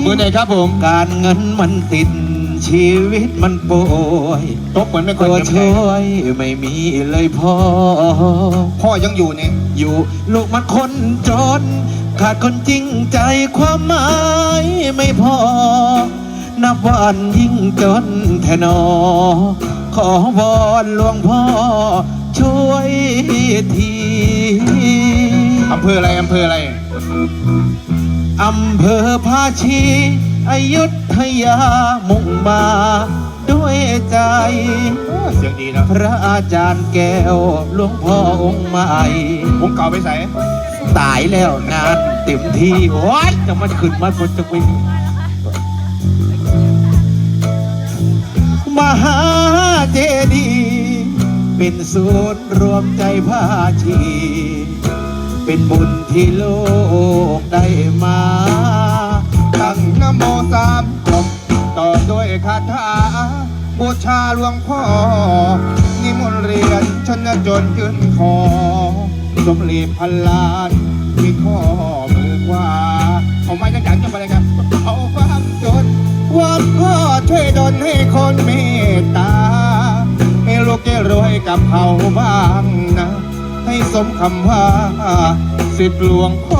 บมือหน่อยครับผม การเงินมันติดชีวิตมันป่วยตบเหมือนไม่ค่ตัอวยเจ็บช่ใจวยไม่มีเลยพ่อ พ่อยังอยู่นี่อยู่ลูกมันคนจน ขาดคนจริงใจความหมายไม่พอ นับวันยิ่งจนแทนอ ขอวอนหลวงพ่อ ช่วยทีอำเภออะไรอำเภออะไร อำเภอภาชีอยุธยามุ่งมาด้วยใจ เสียงดีนะพระอาจารย์แก้วหลวงพ่อองค์ใหม่วงเก่าไปใส่ตายแล้วงานเต็มที่โอ้ยจะมันขึ้นมาคนจะไปมหาเจดีย์เป็นศูนย์รวมใจภาชี เป็นบุญที่โลกได้มาตั้งนะ โมสามจบต่อด้วยคาถาบูชาหลวงพ่อ นิมนต์เรียนชนจนขึ้นคอสมรีพันล้านมีข้อมือขวาเอาไม้จังๆจะมาเลยครับ เอาความจนวอนพ่อช่วยดลให้คนเมตตา ให้ลูกได้รวยกับเขาบ้างนะ ให้สมคำว่าสิทธิหลวงพ่อ